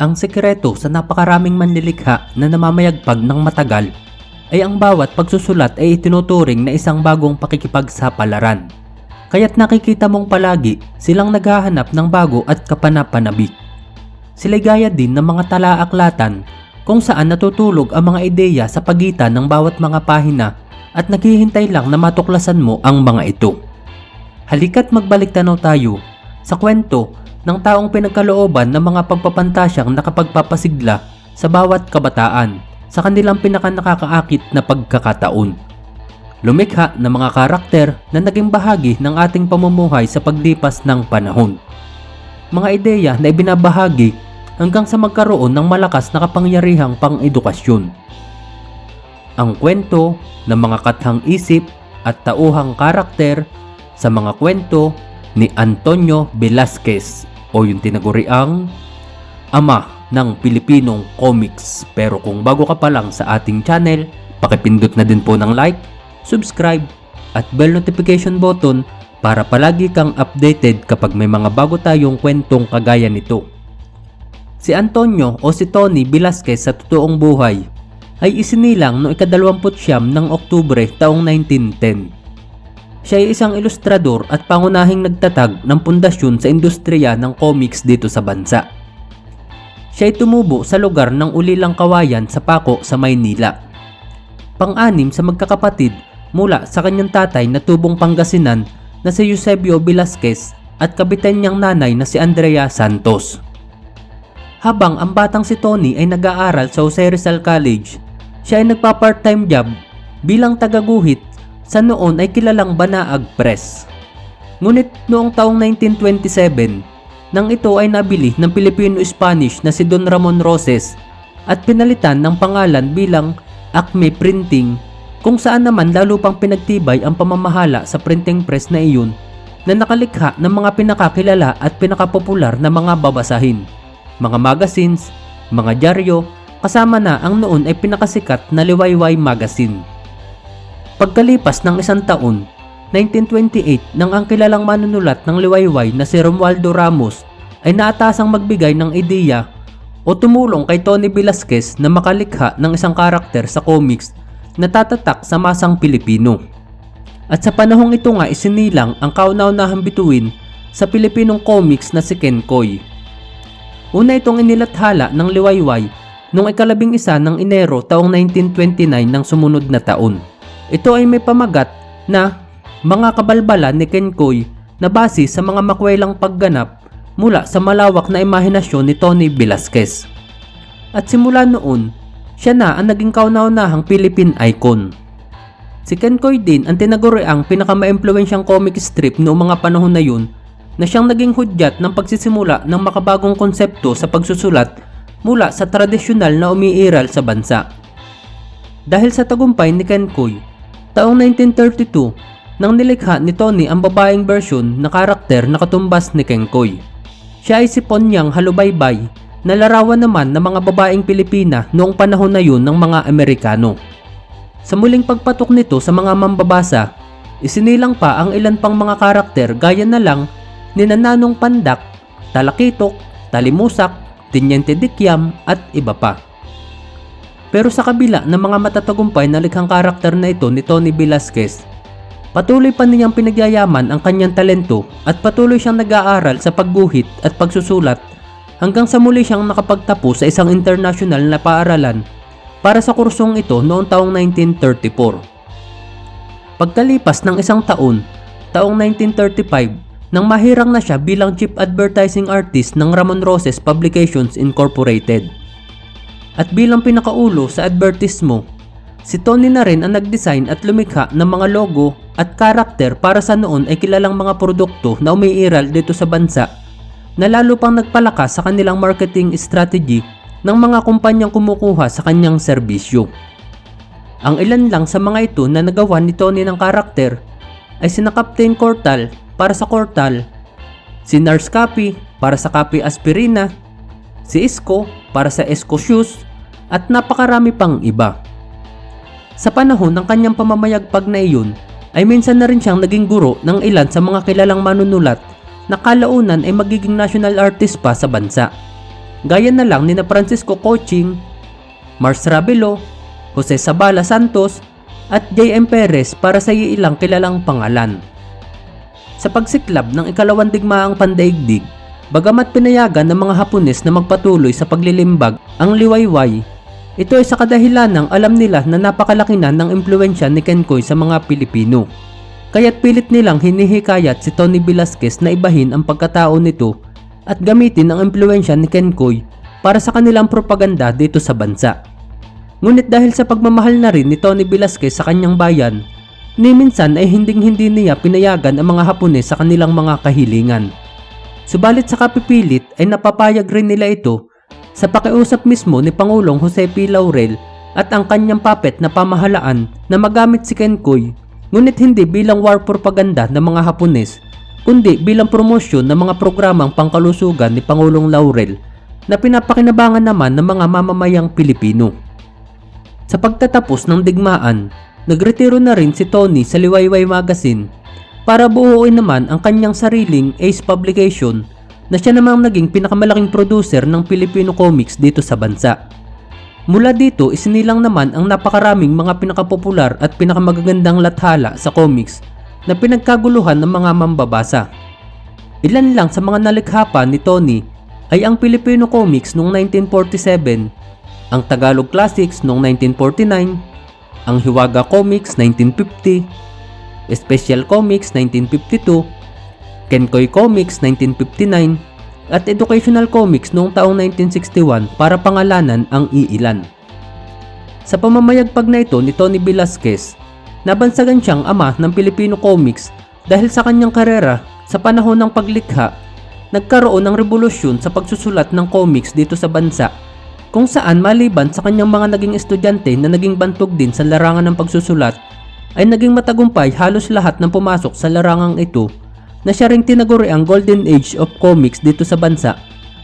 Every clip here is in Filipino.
Ang sekreto sa napakaraming manlilikha na namamayagpag ng matagal ay ang bawat pagsusulat ay itinuturing na isang bagong pakikipagsapalaran. Kaya't nakikita mong palagi silang naghahanap ng bago at kapanapanabik. Sila gaya din ng mga talaaklatan kung saan natutulog ang mga ideya sa pagitan ng bawat mga pahina at naghihintay lang na matuklasan mo ang mga ito. Halika't magbalik tanaw tayo sa kwento ng taong pinagkalooban ng mga pagpapantasyang nakapagpapasigla sa bawat kabataan sa kanilang pinakanakakaakit na pagkakataon. Lumikha ng mga karakter na naging bahagi ng ating pamumuhay sa paglipas ng panahon. Mga ideya na ibinabahagi hanggang sa magkaroon ng malakas na kapangyarihang pang-edukasyon. Ang kwento ng mga kathang isip at tauhang karakter sa mga kwento ni Antonio Velasquez o yung tinaguriang ama ng Pilipinong comics. Pero kung bago ka pa lang sa ating channel, pakipindot na din po ng like, subscribe at bell notification button para palagi kang updated kapag may mga bago tayong kwentong kagaya nito. Si Antonio o si Tony Velasquez sa totoong buhay ay isinilang noong ikadalawamput siyam ng Oktubre taong 1910. Siya ay isang ilustrador at pangunahing nagtatag ng pundasyon sa industriya ng comics dito sa bansa. Siya ay tumubo sa lugar ng ulilang kawayan sa Paco sa Maynila. Pang-anim sa magkakapatid mula sa kanyang tatay na tubong Pangasinan na si Eusebio Velasquez at kabitan niyang nanay na si Andrea Santos. Habang ang batang si Tony ay nag-aaral sa Jose Rizal College, siya ay nagpa-part-time job bilang tagaguhit sa noon ay kilalang Banaag Press. Ngunit noong taong 1927, nang ito ay nabili ng Filipino-Spanish na si Don Ramon Roses at pinalitan ng pangalan bilang Acme Printing kung saan naman lalo pang pinagtibay ang pamamahala sa printing press na iyon na nakalikha ng mga pinakakilala at pinakapopular na mga babasahin, mga magazines, mga dyaryo, kasama na ang noon ay pinakasikat na Liwayway Magazine. Pagkalipas ng isang taon, 1928 nang ang kilalang manunulat ng Liwayway na si Romualdo Ramos ay naatasang magbigay ng ideya o tumulong kay Tony Velasquez na makalikha ng isang karakter sa comics na tatatak sa masang Pilipino. At sa panahong ito nga isinilang ang kauna-unahang bituin sa Pilipinong comics na si Ken Koy. Una itong inilathala ng Liwayway noong ikalabing isa ng Enero taong 1929 ng sumunod na taon. Ito ay may pamagat na mga kabalbalan ni Ken Koy na base sa mga makwelang pagganap mula sa malawak na imahinasyon ni Tony Velasquez. At simula noon, siya na ang naging kauna-unahang Philippine icon. Si Ken Koy din ang tinaguriang pinakama-impluensyang comic strip noong mga panahon na yun na siyang naging hudyat ng pagsisimula ng makabagong konsepto sa pagsusulat mula sa tradisyonal na umiiral sa bansa. Dahil sa tagumpay ni Ken Koy, taong 1932 nang nilikha ni Tony ang babaeng version na karakter na katumbas ni Kengkoy. Siya ay si Ponyang Halubaybay na larawan naman ng mga babaeng Pilipina noong panahon na yun ng mga Amerikano. Sa muling pagpatok nito sa mga mambabasa, isinilang pa ang ilan pang mga karakter gaya na lang ni Nananong Pandak, Talakitok, Talimusak, Tinyente Dikyam at iba pa. Pero sa kabila ng mga matatagumpay na likhang karakter na ito ni Tony Velasquez, Patuloy pa niyang pinagyayaman ang kanyang talento at patuloy siyang nag-aaral sa pagguhit at pagsusulat hanggang sa muli siyang nakapagtapos sa isang international na paaralan para sa kursong ito noong taong 1934. Pagkalipas ng isang taon, taong 1935, nang mahirang na siya bilang chief advertising artist ng Ramon Roses Publications Incorporated. At bilang pinakaulo sa advertismo Si Tony na rin ang nag-design at lumikha ng mga logo at karakter para sa noon ay kilalang mga produkto na umiiral dito sa bansa na lalo pang nagpalakas sa kanilang marketing strategy ng mga kumpanyang kumukuha sa kanyang serbisyo. Ang ilan lang sa mga ito na nagawa ni Tony ng karakter ay sina Captain Cortal para sa Cortal, si Nurse Copy para sa Copy Aspirina, si Isco para sa Esco Shoes at napakarami pang iba. Sa panahon ng kanyang pamamayagpag na iyon, ay minsan na rin siyang naging guro ng ilan sa mga kilalang manunulat na kalaunan ay magiging national artist pa sa bansa. gaya na lang ni na Francisco Coaching, Mars Rabelo, Jose Sabala Santos at J.M. Perez para sa ilang kilalang pangalan. Sa pagsiklab ng ikalawang digmaang pandaigdig, bagamat pinayagan ng mga Hapones na magpatuloy sa paglilimbag ang liwayway, ito ay sa kadahilan ng alam nila na napakalaki na ng impluensya ni Kenkoy sa mga Pilipino. Kaya't pilit nilang hinihikayat si Tony Velasquez na ibahin ang pagkatao nito at gamitin ang impluensya ni Kenkoy para sa kanilang propaganda dito sa bansa. Ngunit dahil sa pagmamahal na rin ni Tony Velasquez sa kanyang bayan, ni minsan ay hinding-hindi niya pinayagan ang mga Hapones sa kanilang mga kahilingan. Subalit sa kapipilit ay napapayag rin nila ito sa pakiusap mismo ni Pangulong Jose P. Laurel at ang kanyang puppet na pamahalaan na magamit si Kenkoy ngunit hindi bilang war propaganda ng mga Hapones kundi bilang promosyon ng mga programang pangkalusugan ni Pangulong Laurel na pinapakinabangan naman ng mga mamamayang Pilipino. Sa pagtatapos ng digmaan, nagretiro na rin si Tony sa Liwayway Magazine para buuin naman ang kanyang sariling Ace Publication na siya namang naging pinakamalaking producer ng Filipino comics dito sa bansa. Mula dito, isinilang naman ang napakaraming mga pinakapopular at pinakamagagandang lathala sa comics na pinagkaguluhan ng mga mambabasa. Ilan lang sa mga nalikha pa ni Tony ay ang Filipino comics noong 1947, ang Tagalog Classics noong 1949, ang Hiwaga Comics 1950, Special Comics 1952, Kenkoy Comics 1959, at Educational Comics noong taong 1961 para pangalanan ang iilan. Sa pamamayagpag na ito ni Tony Velasquez, nabansagan siyang ama ng Filipino comics dahil sa kanyang karera sa panahon ng paglikha, nagkaroon ng revolusyon sa pagsusulat ng comics dito sa bansa kung saan maliban sa kanyang mga naging estudyante na naging bantog din sa larangan ng pagsusulat ay naging matagumpay halos lahat ng pumasok sa larangang ito na siya ring tinaguri ang Golden Age of Comics dito sa bansa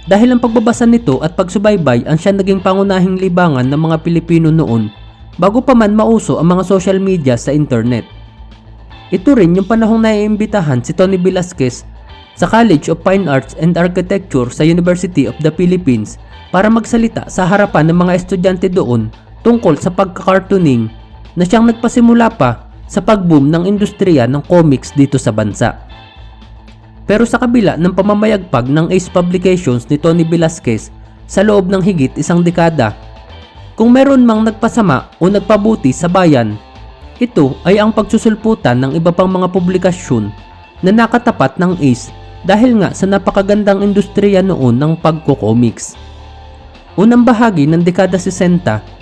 dahil ang pagbabasa nito at pagsubaybay ang siya naging pangunahing libangan ng mga Pilipino noon bago pa man mauso ang mga social media sa internet. Ito rin yung panahong naiimbitahan si Tony Velasquez sa College of Fine Arts and Architecture sa University of the Philippines para magsalita sa harapan ng mga estudyante doon tungkol sa pagkakartuning na siyang nagpasimula pa sa pagboom ng industriya ng comics dito sa bansa. Pero sa kabila ng pamamayagpag ng Ace Publications ni Tony Velasquez sa loob ng higit isang dekada, kung meron mang nagpasama o nagpabuti sa bayan, ito ay ang pagsusulputan ng iba pang mga publikasyon na nakatapat ng Ace dahil nga sa napakagandang industriya noon ng pagko-comics. Unang bahagi ng dekada 60,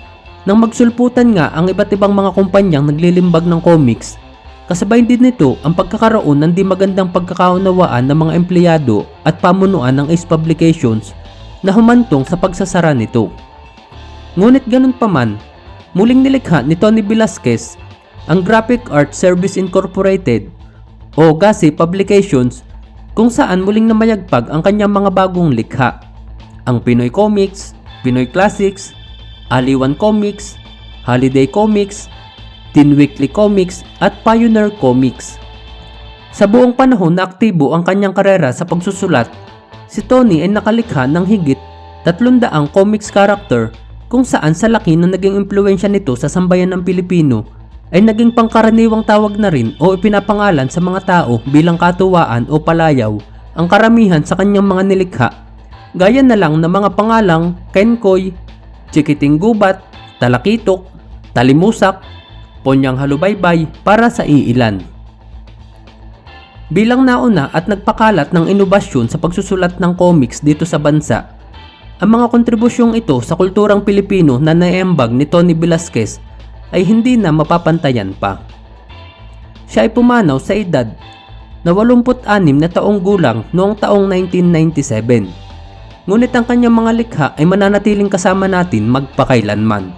nang magsulputan nga ang iba't ibang mga kumpanyang naglilimbag ng comics Kasabay din nito ang pagkakaroon ng di magandang pagkakaunawaan ng mga empleyado at pamunuan ng Ace Publications na humantong sa pagsasara nito. Ngunit ganun pa man, muling nilikha ni Tony Velasquez ang Graphic Art Service Incorporated o GASI Publications kung saan muling namayagpag ang kanyang mga bagong likha. Ang Pinoy Comics, Pinoy Classics, Aliwan Comics, Holiday Comics, Teen Weekly Comics at Pioneer Comics. Sa buong panahon na aktibo ang kanyang karera sa pagsusulat, si Tony ay nakalikha ng higit 300 comics character kung saan sa laki na naging impluensya nito sa sambayan ng Pilipino ay naging pangkaraniwang tawag na rin o ipinapangalan sa mga tao bilang katuwaan o palayaw ang karamihan sa kanyang mga nilikha. Gaya na lang ng mga pangalang Kenkoy, Chikiting Gubat, Talakitok, Talimusak, Ponyang Halubaybay para sa iilan. Bilang nauna at nagpakalat ng inobasyon sa pagsusulat ng comics dito sa bansa, ang mga kontribusyong ito sa kulturang Pilipino na naembag ni Tony Velasquez ay hindi na mapapantayan pa. Siya ay pumanaw sa edad na 86 na taong gulang noong taong 1997. Ngunit ang kanyang mga likha ay mananatiling kasama natin magpakailanman.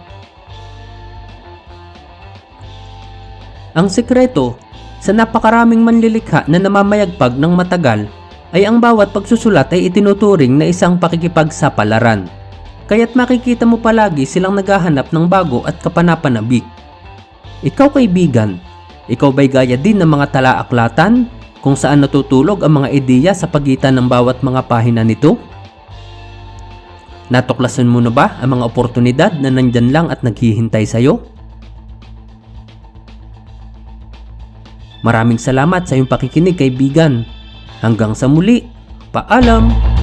Ang sekreto sa napakaraming manlilikha na namamayagpag ng matagal ay ang bawat pagsusulat ay itinuturing na isang pakikipagsapalaran. Kaya't makikita mo palagi silang naghahanap ng bago at kapanapanabik. Ikaw kaibigan, ikaw ba'y gaya din ng mga talaaklatan kung saan natutulog ang mga ideya sa pagitan ng bawat mga pahina nito? Natuklasan mo na ba ang mga oportunidad na nandyan lang at naghihintay sa'yo? Maraming salamat sa iyong pakikinig kaibigan. Hanggang sa muli, paalam!